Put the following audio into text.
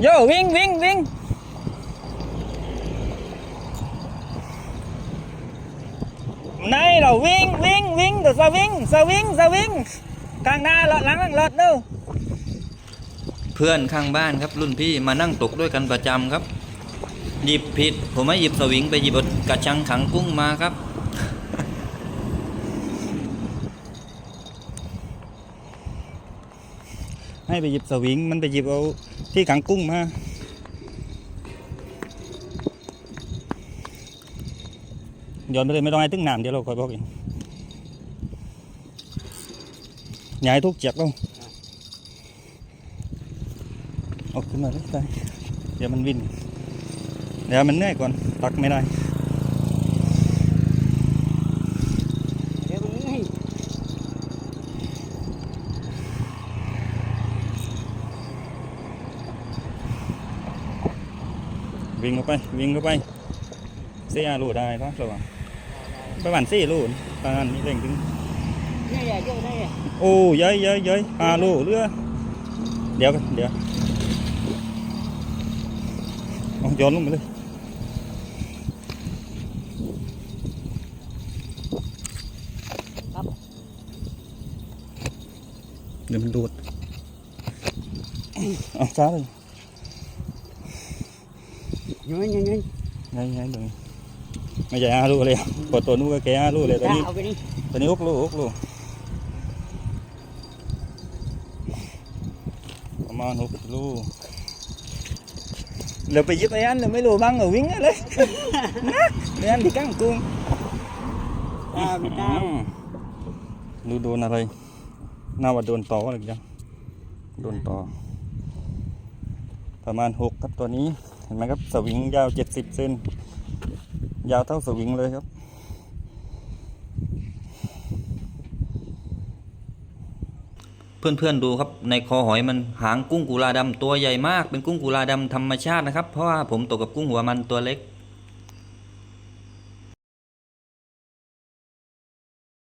โยวิ่งวิ่งวิ่งในเราวิ่งวิ่งวิ่งเดี๋ยวจะวิ่งจะวิ่งจะวิ่งข้างหน้าเราหลังหลังรถนู่เพื่อนข้างบ้านครับรุ่นพี่มานั่งตกด้วยกันประจำครับ หยิบผิด ผมไม่หยิบสวิงไปหยิบกระชังขังกุ้งมาครับ ให้ไปหยิบสวิง มันไปหยิบเอาที่ขังกุ้งมาย้อนไปเลยไม่ต้องให้ตึ้งน้ำเดี๋ยวเราคอยบอกเองอย่าให้ทุกเจียกลงเอาขึ้นมาเลยได้เดี๋ยวมันวิ่นเดี๋ยวมันเหนื่อยก่อนตักไม่ได้ เดี๋ยวมันให้ วิ่งเข้าไปวิ่งเข้าไปเสียลูได้ปะระวังประมาณสี่ลูประมาณนี้เร่งถึงเนี่ยอย่าเยอะได้โอ้เย้ยเย้ยเย้ยห้าลูเรือเดี๋ยวกันเดี๋ยวเอาโย้อนลงไปเลยเดี๋ยวมันดูดเอาช้าเลย ยังไงยังไงไงไงตรงนี้ไม่ใช่ห้าลูเลยอะกดตัวนู้นก็แค่ห้าลูเลยตอนนี้เอาไปนี่ตอนนี้หกลูหกลูประมาณหกลูเราไปยึดไอ้อันเราไม่รู้บ้างเราวิ่งเลยนะไอ้อันที่กั้งกุ้งตามตามดูโดนอะไรน่าว่าโดนต่ออะไรจังโดนต่อ ประมาณหกครับตัวนี้เห็นไหมครับสวิงยาวเจ็ดสิบเซนยาวเท่าสวิงเลยครับ เพื่อนๆดูครับในคอหอยมันหางกุ้งกุลาดำตัวใหญ่มากเป็นกุ้งกุลาดำธรรมชาตินะครับ เพราะว่าผมตกกับกุ้งหัวมันตัวเล็ก